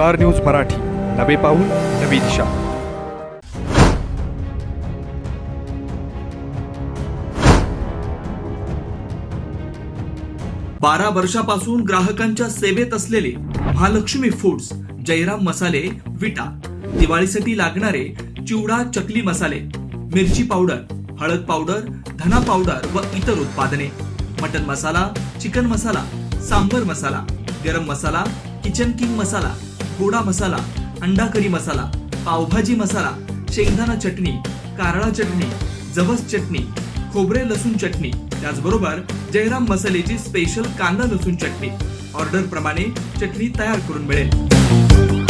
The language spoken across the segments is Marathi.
Star news Marathi. नवे पाऊल नवी दिशा. बारा वर्षापासून ग्राहकांच्या सेवेत असलेले महालक्ष्मी फूड्स जयराम मसाले विटा दिवाळीसाठी लागणारे चिवडा चकली मसाले मिरची पावडर हळद पावडर धना पावडर व इतर उत्पादने. Mutton masala chicken masala sambar masala garam masala kitchen king मसाला गोडा मसाला अंडा करी मसाला पावभाजी मसाला शेंगदाणा चटणी कारळा चटणी जवस चटणी खोबरे लसूण चटणी त्याचबरोबर जयराम मसाल्याची स्पेशल कांदा लसूण चटणी. ऑर्डर प्रमाणे चटणी तयार करून मिळेल.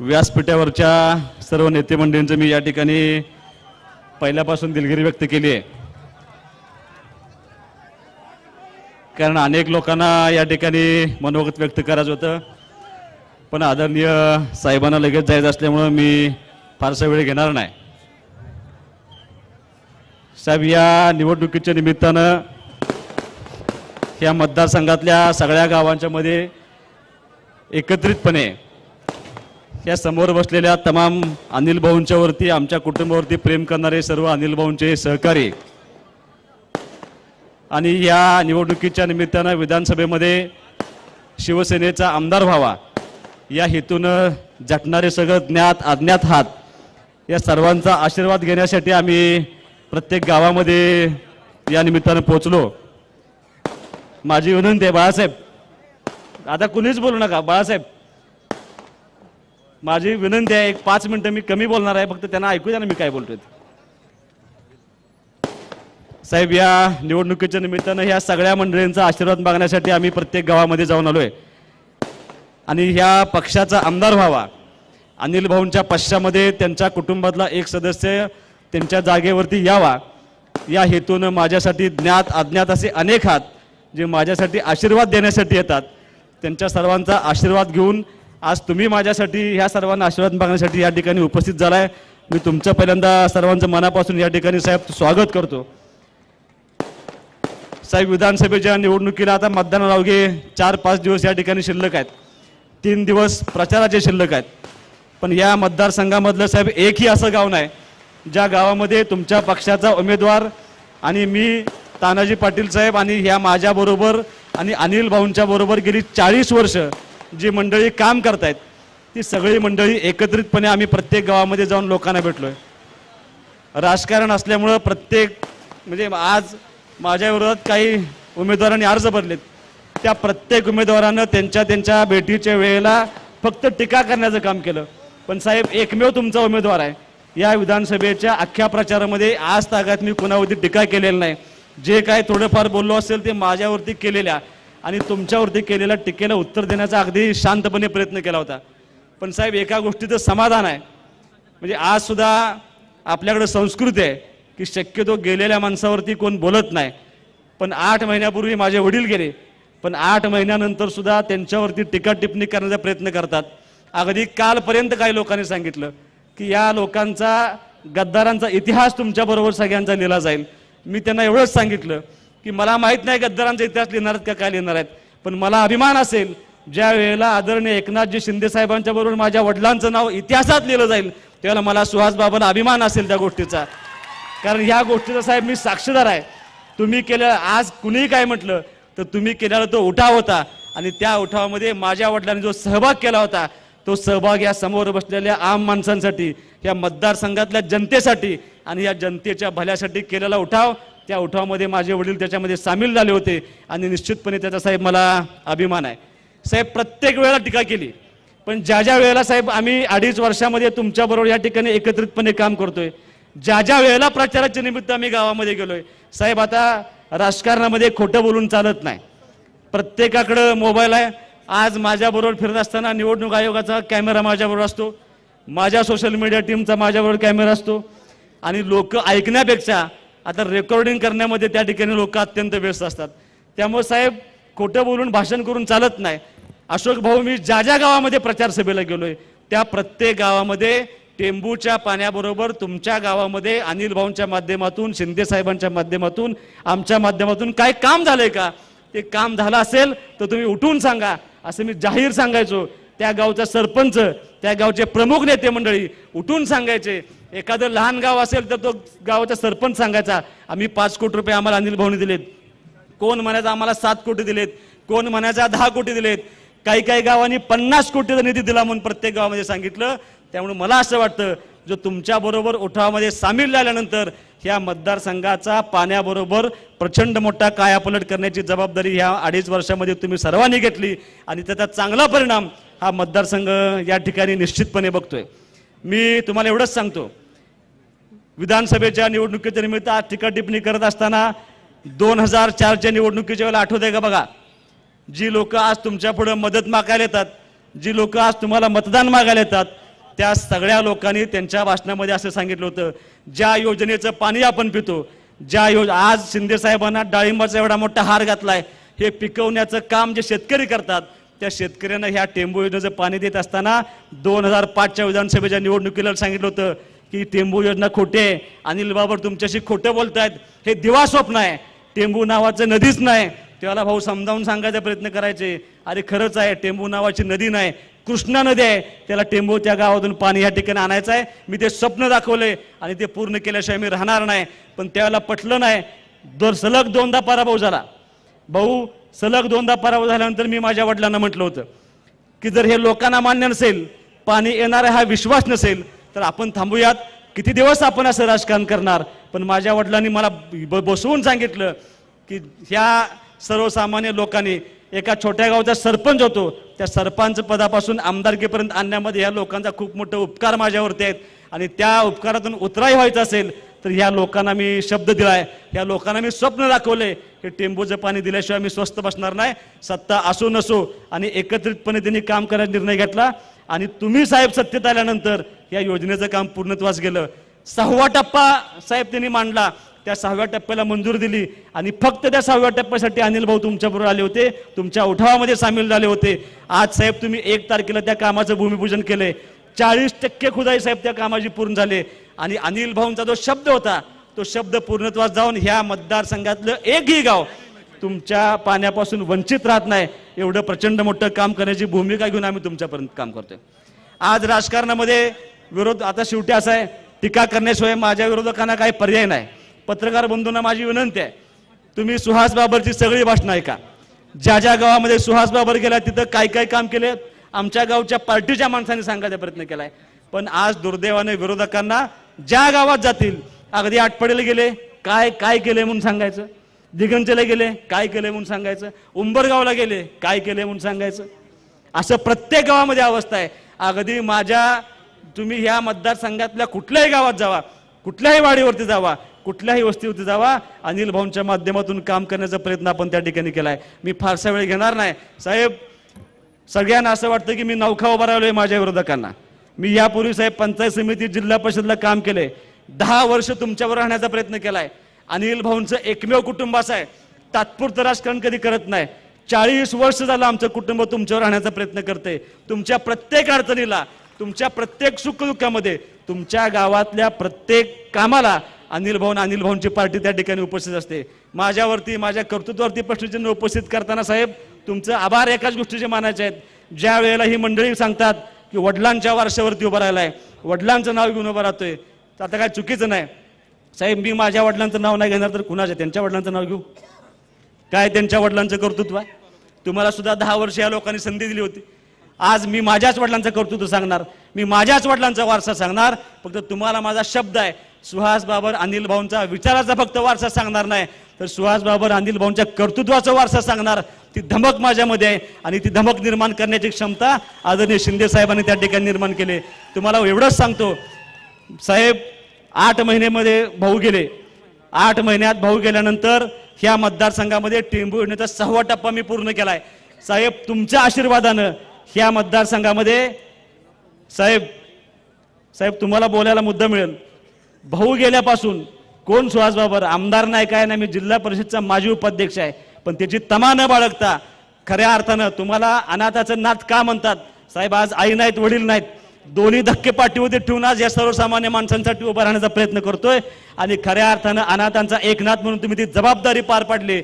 व्यासपीठावरच्या सर्व नेते मंडळींचं मी या ठिकाणी पहिल्यापासून दिलगिरी व्यक्त केली आहे. कारण अनेक लोकांना या ठिकाणी मनोगत व्यक्त करायचं होतं. पण आदरणीय साहेबांना लगेच जायचं असल्यामुळं मी फारसा वेळ घेणार नाही. साहेब या निवडणुकीच्या निमित्तानं या मतदारसंघातल्या सगळ्या गावांच्यामध्ये एकत्रितपणे या समोर बसलेल्या तमाम अनिल भाऊंच्या वरती आमच्या कुटुंबावरती प्रेम करणारे सर्व अनिल भाऊंचे सहकारी. आणि या निवडणुकीच्या निमित्तानं विधानसभेमध्ये शिवसेनेचा आमदार व्हावा या हेतूनं झटणारे सगळं ज्ञात अज्ञात हात या सर्वांचा आशीर्वाद घेण्यासाठी आम्ही प्रत्येक गावामध्ये या निमित्तानं पोचलो माझी विनंती आहे बाळासाहेब. आता कुणीच बोलू नका बाळासाहेब. माझी विनंती आहे एक पाच मिनिटं मी कमी बोलणार आहे फक्त त्यांना ऐकू द्या ना मी काय बोलतोय. साहेब या निवडणुकीच्या निमित्तानं ह्या सगळ्या मंडळींचा आशीर्वाद मागण्यासाठी आम्ही प्रत्येक गावामध्ये जाऊन आलोय. आणि ह्या पक्षाचा आमदार व्हावा. अनिल भाऊंच्या पश्चामध्ये त्यांच्या कुटुंबातला एक सदस्य त्यांच्या जागेवरती यावा. या हेतूनं माझ्यासाठी ज्ञात अज्ञात असे अनेक हात जे माझ्यासाठी आशीर्वाद देण्यासाठी येतात. त्यांच्या सर्वांचा आशीर्वाद घेऊन आज तुम्ही माझ्यासाठी ह्या सर्वांना आशीर्वाद मागण्यासाठी या ठिकाणी उपस्थित झालाय. मी तुमचं पहिल्यांदा सर्वांचं मनापासून या ठिकाणी साहेब स्वागत करतो. साहेब विधानसभेच्या निवडणुकीला आता मतदानाला अवघे चार पाच दिवस या ठिकाणी शिल्लक आहेत. तीन दिवस प्रचाराचे शिल्लक आहेत. पण या मतदारसंघामधलं साहेब एकही असं गाव नाही ज्या गावामध्ये तुमच्या पक्षाचा उमेदवार आणि मी तानाजी पाटील साहेब आणि ह्या माझ्याबरोबर आणि अनिल भाऊंच्या बरोबर गेली चाळीस वर्ष जी मंडळी काम करतायत ती सगळी मंडळी एकत्रितपणे आम्ही प्रत्येक गावामध्ये जाऊन लोकांना भेटलोय. राजकारण असल्यामुळं प्रत्येक म्हणजे आज माझ्या विरोधात काही उमेदवारांनी अर्ज भरलेत. त्या प्रत्येक उमेदवारानं त्यांच्या त्यांच्या भेटीच्या वेळेला फक्त टीका करण्याचं काम केलं. पण साहेब एकमेव तुमचा उमेदवार आहे. या विधानसभेच्या अख्ख्या प्रचारामध्ये आज तागात मी कुणावरती टीका केलेली नाही. जे काय थोडंफार बोललो असेल ते माझ्यावरती केलेल्या आणि तुमच्यावरती केलेल्या टीकेला उत्तर देण्याचा अगदी शांतपणे प्रयत्न केला होता. पण साहेब एका गोष्टीचं समाधान आहे. म्हणजे आज सुद्धा आपल्याकडे संस्कृती आहे की शक्यतो गेलेल्या माणसावरती कोण बोलत नाही. पण आठ महिन्यापूर्वी माझे वडील गेले. पण आठ महिन्यानंतर सुद्धा त्यांच्यावरती टीका टिप्पणी करण्याचा प्रयत्न करतात. अगदी कालपर्यंत काही लोकांनी सांगितलं की या लोकांचा गद्दारांचा इतिहास तुमच्याबरोबर सगळ्यांचा लिहिला जाईल. मी त्यांना एवढंच सांगितलं. की मला माहीत नाही गद्दारांचा इतिहास लिहिणार आहेत का काय लिहिणार आहेत. पण मला अभिमान असेल ज्या वेळेला आदरणीय एकनाथजी शिंदे साहेबांच्या बरोबर माझ्या वडिलांचं नाव इतिहासात लिहिलं जाईल त्यावेळेला मला सुहास बाबांना अभिमान असेल त्या गोष्टीचा. कारण ह्या गोष्टीचा साहेब मी साक्षीदार आहे. तुम्ही केल्या आज कुणीही काय म्हटलं तर तुम्ही केलेला तो उठाव होता. आणि त्या उठावामध्ये माझ्या वडिलांनी जो सहभाग केला होता तो सहभाग या समोर बसलेल्या आम माणसांसाठी या मतदारसंघातल्या जनतेसाठी आणि या जनतेच्या भल्यासाठी केलेला उठाव. त्या उठावामध्ये माझे वडील त्याच्यामध्ये सामील झाले होते आणि निश्चितपणे त्याचा साहेब मला अभिमान आहे. साहेब प्रत्येक वेळेला टीका केली. पण ज्या ज्या वेळेला साहेब आम्ही अडीच वर्षामध्ये तुमच्याबरोबर या ठिकाणी एकत्रितपणे काम करतोय ज्या ज्या वेळेला प्रचाराच्या निमित्त आम्ही गावामध्ये गेलोय साहेब आता राजकारणामध्ये खोटं बोलून चालत नाही. प्रत्येकाकडं मोबाईल आहे. आज माझ्याबरोबर फिरत असताना निवडणूक आयोगाचा कॅमेरा माझ्याबरोबर असतो. माझ्या सोशल मीडिया टीमचा माझ्याबरोबर कॅमेरा असतो. आणि लोक ऐकण्यापेक्षा आता रेकॉर्डिंग करण्यामध्ये त्या ठिकाणी लोक अत्यंत व्यस्त असतात. त्यामुळे साहेब खोटं बोलून भाषण करून चालत नाही. अशोक भाऊ मी ज्या ज्या गावामध्ये प्रचार सभेला गेलोय त्या प्रत्येक गावामध्ये टेंबूच्या पाण्याबरोबर तुमच्या गावामध्ये अनिल भाऊंच्या माध्यमातून शिंदे साहेबांच्या माध्यमातून आमच्या माध्यमातून काय काम झालंय का? ते काम झालं असेल तर तुम्ही उठून सांगा असं मी जाहीर सांगायचो. त्या गावचा सरपंच त्या गावचे प्रमुख नेते मंडळी उठून सांगायचे. एखादं लहान गाव असेल तर तो गावाचा सरपंच सांगायचा आम्ही पाच कोटी रुपये आम्हाला अनिल भाऊनी दिलेत. कोण म्हणायचं आम्हाला सात कोटी दिलेत. कोण म्हणायचा दहा कोटी दिलेत. काही काही गावांनी पन्नास कोटीचा निधी दिला म्हणून प्रत्येक गावामध्ये सांगितलं. त्यामुळे मला असं वाटतं जो तुमच्याबरोबर उठावामध्ये सामील झाल्यानंतर ह्या मतदारसंघाचा पाण्याबरोबर प्रचंड मोठा कायापलट करण्याची जबाबदारी ह्या अडीच वर्षामध्ये तुम्ही सर्वांनी घेतली आणि त्याचा चांगला परिणाम हा मतदारसंघ या ठिकाणी निश्चितपणे बघतोय. मी तुम्हाला एवढंच सांगतो. विधानसभेच्या निवडणुकीच्या निमित्त आज टीका टिप्पणी करत असताना दोन हजार चारच्या निवडणुकीच्या वेळेला आठवत आहे का बघा? जी लोक आज तुमच्यापुढे मदत मागायला येतात जी लोक आज तुम्हाला मतदान मागायला येतात त्या सगळ्या लोकांनी त्यांच्या भाषणामध्ये असं सांगितलं होतं ज्या योजनेचं पाणी आपण पितो ज्या योज आज शिंदे साहेबांना डाळिंबाचा एवढा मोठा हार घातलाय हे पिकवण्याचं काम जे शेतकरी करतात त्या शेतकऱ्यांना ह्या टेंबू योजनेचं पाणी देत असताना दोन हजार पाचच्या विधानसभेच्या निवडणुकीला सांगितलं होतं की टेंबू योजना खोटे आहे. अनिल बाबर तुमच्याशी खोटं बोलतायत. हे दिवा स्वप्न आहे. टेंबू नावाचं नदीच नाही. त्याला भाऊ समजावून सांगायचा प्रयत्न करायचे. अरे खरंच आहे टेंबू नावाची नदी नाही. कृष्णा नदी आहे. त्याला टेंबू त्या गावातून पाणी या ठिकाणी आणायचं आहे. मी ते स्वप्न दाखवले आणि ते पूर्ण केल्याशिवाय मी राहणार नाही. पण त्यावेळेला पटलं नाही. दर सलग दोनदा पराभव झाला. भाऊ सलग दोनदा पराभव झाल्यानंतर मी माझ्या वडिलांना म्हटलं होतं की जर हे लोकांना मान्य नसेल पाणी येणार हा विश्वास नसेल तर आपण थांबूयात. किती दिवस आपण असं राजकारण करणार? पण माझ्या वडिलांनी मला ब- बसवून सांगितलं की ह्या सर्वसामान्य लोकांनी एका छोट्या गावचा सरपंच होतो. त्या सरपंच पदापासून आमदारकीपर्यंत आणण्यामध्ये ह्या लोकांचा खूप मोठा उपकार माझ्यावरती आहेत. आणि त्या उपकारातून उतराई व्हायचं असेल तर ह्या लोकांना मी शब्द दिलाय. ह्या लोकांना मी स्वप्न दाखवले हे टेंबूचं पाणी दिल्याशिवाय मी स्वस्त बसणार नाही. सत्ता असो नसो आणि एकत्रितपणे त्यांनी काम करायचा निर्णय घेतला. आणि तुम्ही साहेब सत्तेत आल्यानंतर या योजनेचं काम पूर्णत्वास गेलं. सहावा टप्पा साहेब त्यांनी मांडला. त्या सहाव्या टप्प्याला मंजूर दिली. आणि फक्त त्या सहाव्या टप्प्यासाठी अनिल भाऊ तुमच्याबरोबर आले होते. तुमच्या उठावामध्ये सामील झाले होते. आज साहेब तुम्ही एक तारखेला त्या कामाचं भूमिपूजन केले चाळीस टक्के खुदाई साहेब त्या कामाची पूर्ण झाले. आणि अनिल भाऊंचा जो शब्द होता तो शब्द पूर्णत्वास जाऊन ह्या मतदारसंघातलं एकही गाव तुमच्या पाण्यापासून वंचित राहत नाही एवढं प्रचंड मोठं काम करण्याची भूमिका घेऊन आम्ही तुमच्यापर्यंत काम करतोय. आज राजकारणामध्ये विरोध आता शेवटी असा आहे टीका करण्याशिवाय माझ्या विरोधकांना काही पर्याय नाही. पत्रकार बंधूंना माझी विनंती आहे तुम्ही सुहास बाबरची सगळी भाषणं ऐका. ज्या ज्या गावामध्ये सुहास बाबर गेला तिथं काय काय काम केले आमच्या गावच्या पार्टीच्या माणसांनी सांगायचा प्रयत्न केलाय. पण आज दुर्दैवाने विरोधकांना ज्या गावात जातील अगदी आटपडेला गेले काय काय केले म्हणून सांगायचं? दिगंजला गेले काय केले म्हणून सांगायचं? उंबरगावला गेले काय केले म्हणून सांगायचं? असं प्रत्येक गावामध्ये अवस्था आहे. अगदी माझ्या तुम्ही ह्या मतदारसंघातल्या कुठल्याही गावात जावा कुठल्याही वाडीवरती जावा कुठल्याही वस्तीवरती जावा अनिल भाऊंच्या माध्यमातून काम करण्याचा प्रयत्न आपण त्या ठिकाणी केलाय. मी फारसा वेळ घेणार नाही. साहेब सगळ्यांना असं वाटतं की मी नौखा उभा राहिलोय माझ्या विरोधकांना. मी यापूर्वी साहेब पंचायत समिती जिल्हा परिषदला काम केलंय. दहा वर्ष तुमच्यावर राहण्याचा प्रयत्न केलाय. अनिल भाऊंचं एकमेव कुटुंब असं आहे. तात्पुरतं राजकारण कधी करत नाही. चाळीस वर्ष झालं आमचं कुटुंब तुमच्यावर राहण्याचा प्रयत्न करते तुमच्या प्रत्येक अडचणीला तुमच्या प्रत्येक सुखदुःखामध्ये तुमच्या गावातल्या प्रत्येक कामाला अनिल भाऊन अनिल भाऊंची पार्टी त्या ठिकाणी उपस्थित असते. माझ्यावरती माझ्या कर्तृत्वावरती प्रश्नचिन्ह उपस्थित करताना साहेब तुमचं आभार एकाच गोष्टीचे मानायचे आहेत. ज्या वेळेला ही मंडळी सांगतात की वडिलांच्या वारशावरती उभं राहिलाय. वडिलांचं नाव घेऊन उभं राहतोय. तर आता काय चुकीचं नाही. साहेब मी माझ्या वडिलांचं नाव नाही घेणार तर कुणाच्या त्यांच्या वडिलांचं नाव घेऊ? काय त्यांच्या वडिलांचं कर्तृत्व आहे? तुम्हाला सुद्धा दहा वर्ष या लोकांनी संधी दिली होती. आज मी माझ्याच वडिलांचं कर्तृत्व सांगणार. मी माझ्याच वडिलांचा वारसा सांगणार. फक्त तुम्हाला माझा शब्द आहे. सुहास बाबर अनिल भाऊंचा विचाराचा फक्त वारसा सांगणार नाही. तर सुहास बाबर अनिल भाऊंच्या कर्तृत्वाचा वारसा सांगणार. ती धमक माझ्यामध्ये आहे आणि ती धमक निर्माण करण्याची क्षमता आदरणीय शिंदे साहेबांनी त्या ठिकाणी निर्माण केली. तुम्हाला एवढंच सांगतो साहेब आठ महिन्यामध्ये भाऊ गेले. आठ महिन्यात भाऊ गेल्यानंतर ह्या मतदारसंघामध्ये टेंबू योजनेचा सहावा टप्पा मी पूर्ण केलाय. साहेब तुमच्या आशीर्वादानं ह्या मतदारसंघामध्ये साहेब साहेब तुम्हाला बोलायला मुद्दा मिळेल. भाऊ गेल्यापासून कोण सुहास बाबर आमदार नाही काय नाही मी जिल्हा परिषदचा माजी उपाध्यक्ष आहे. पण त्याची तमा न बाळगता खऱ्या अर्थानं तुम्हाला अनाथाचं नाथ का म्हणतात? साहेब आज आई नाहीत वडील नाहीत. दोन्ही धक्के पाठीमध्ये ठेवून आज या सर्वसामान्य माणसांसाठी उभा राहण्याचा प्रयत्न करतोय. आणि खऱ्या अर्थानं अनाथांचा एकनाथ म्हणून तुम्ही ती जबाबदारी पार पाडली.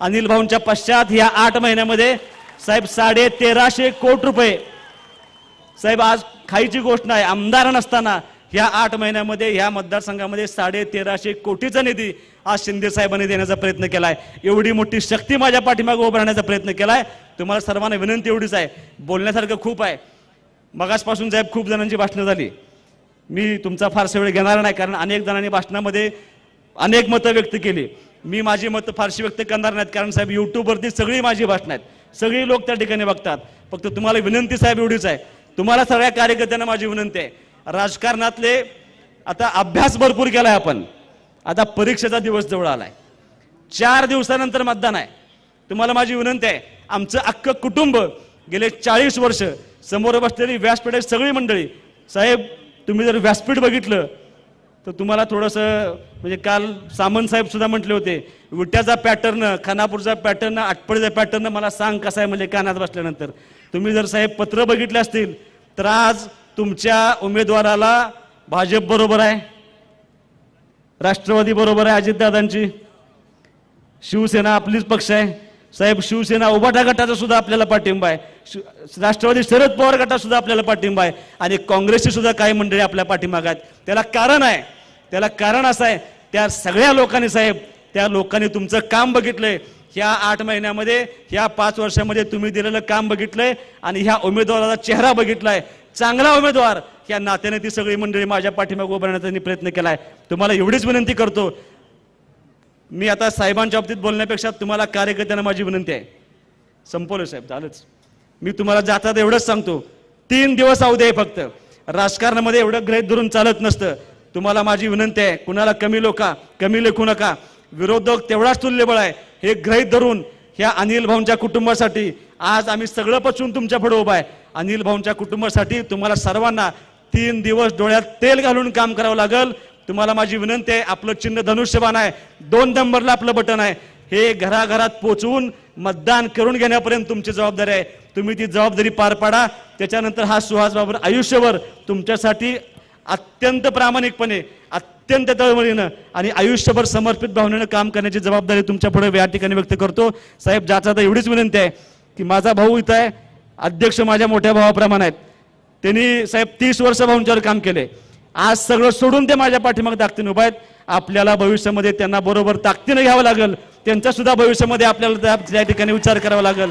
अनिल भाऊंच्या पश्चात या आठ महिन्यामध्ये साहेब साडे तेराशे कोटी रुपये. साहेब आज खायची गोष्ट नाही आमदार नसताना ह्या आठ महिन्यामध्ये ह्या मतदारसंघामध्ये साडे तेराशे कोटीचा निधी आज शिंदे साहेबांनी देण्याचा प्रयत्न केलाय. एवढी मोठी शक्ती माझ्या पाठीमागे उभं राहण्याचा प्रयत्न केलाय. तुम्हाला सर्वांना विनंती एवढीच आहे. बोलण्यासारखं खूप आहे. मगासपासून साहेब खूप जणांची भाषणं झाली. मी तुमचा फारसा वेळ घेणार नाही कारण अनेक जणांनी भाषणामध्ये अनेक मतं व्यक्त केली. मी माझी मतं फारशी व्यक्त करणार नाहीत कारण साहेब युट्यूबवरती सगळी माझी भाषणं आहेत. सगळी लोक त्या ठिकाणी बघतात. फक्त तुम्हाला विनंती साहेब एवढीच आहे. तुम्हाला सगळ्या कार्यकर्त्यांना माझी विनंती आहे. राजकारणातले आता अभ्यास भरपूर केलाय आपण. आता परीक्षेचा दिवस जवळ आलाय. चार दिवसानंतर मतदान आहे. तुम्हाला माझी विनंती आहे आमचं अख्खं कुटुंब गेले चाळीस वर्ष समोर बसलेली व्यासपीठ सगळी मंडळी साहेब तुम्ही जर व्यासपीठ बघितलं तर तुम्हाला थोडंसं म्हणजे काल सामंत साहेब सुद्धा म्हटले होते विट्याचा पॅटर्न खानापूरचा पॅटर्न आटपडीचा पॅटर्न मला सांग कसा आहे म्हणजे कानात बसल्यानंतर. तुम्ही जर साहेब पत्र बघितले असतील तर आज तुमच्या उमेदवाराला भाजप बरोबर आहे राष्ट्रवादी बरोबर आहे अजितदादांची. शिवसेना आपलीच पक्ष आहे. साहेब शिवसेना उभाटा गटाचा सुद्धा आपल्याला पाठिंबा आहे. राष्ट्रवादी शरद पवार गटात सुद्धा आपल्याला पाठिंबा आहे. आणि काँग्रेसची सुद्धा काही मंडळी आपल्या पाठिंबाग आहेत. त्याला कारण आहे. त्याला कारण असं आहे. त्या सगळ्या लोकांनी साहेब त्या लोकांनी तुमचं काम बघितलंय. ह्या आठ महिन्यामध्ये ह्या पाच वर्षामध्ये तुम्ही दिलेलं काम बघितलंय. आणि ह्या उमेदवाराचा चेहरा बघितलाय. चांगला उमेदवार. या नात्याने ती सगळी मंडळी माझ्या पाठीमागे उभारण्याचा त्यांनी प्रयत्न केलाय. तुम्हाला एवढीच विनंती करतो. मी आता साहेबांच्या बाबतीत बोलण्यापेक्षा तुम्हाला कार्यकर्त्यांना माझी विनंती आहे. संपवलं साहेब झालंच. मी तुम्हाला जातात एवढंच सांगतो. तीन दिवस आहू दे फक्त. राजकारणामध्ये एवढं ग्रहित धरून चालत नसतं. तुम्हाला माझी विनंती आहे कुणाला कमी लोका कमी लेखू नका. विरोधक तेवढाच तुल्यबळ आहे. हे ग्रहित धरून ह्या अनिल भाऊंच्या कुटुंबासाठी आज आम्ही सगळं पचवून तुमच्यापुढे उभा आहे. अनिल भाऊंच्या कुटुंबासाठी तुम्हाला सर्वांना तीन दिवस डोळ्यात तेल घालून काम करावं लागल. तुम्हाला माझी विनंती आहे आपलं चिन्ह धनुष्यबाण आहे. दोन नंबरला आपलं बटन आहे. हे घराघरात पोचवून मतदान करून घेण्यापर्यंत तुमची जबाबदारी आहे. तुम्ही ती जबाबदारी पार पाडा. त्याच्यानंतर हा सुहास बाबर आयुष्यभर तुमच्यासाठी अत्यंत प्रामाणिकपणे अत्यंत तळमळीनं आणि आयुष्यभर समर्पित भावनेनं काम करण्याची जबाबदारी तुमच्यापुढे या ठिकाणी व्यक्त करतो. साहेब ज्याचा तर एवढीच विनंती आहे की माझा भाऊ इथं आहे अध्यक्ष माझ्या मोठ्या भावाप्रमाणे आहेत. त्यांनी साहेब तीस वर्ष भाऊंच्यावर काम केले आज सगळं सोडून ते माझ्या पाठीमागे ताकदीने उभा आहेत. आपल्याला भविष्यामध्ये त्यांना बरोबर ताकदीने घ्यावं लागेल. त्यांचा सुद्धा भविष्यामध्ये आपल्याला त्या- ठिकाणी विचार करावा लागेल.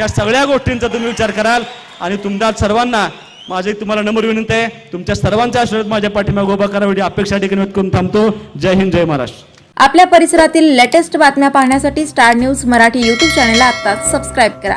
या सगळ्या गोष्टींचा तुम्ही विचार कराल आणि तुमच्या सर्वांना माझी तुम्हाला नम्र विनंती आहे. तुमच्या सर्वांचा आशीर्वाद माझ्या पाठीमागे उभा करावा. एवढी अपेक्षा ठिकाणी व्यक्त करून थांबतो. जय हिंद जय महाराष्ट्र. आपल्या परिसरातील लेटेस्ट बातम्या पाहण्यासाठी स्टार न्यूज मराठी यूट्यूब चॅनलला आत्ताच सबस्क्राईब करा.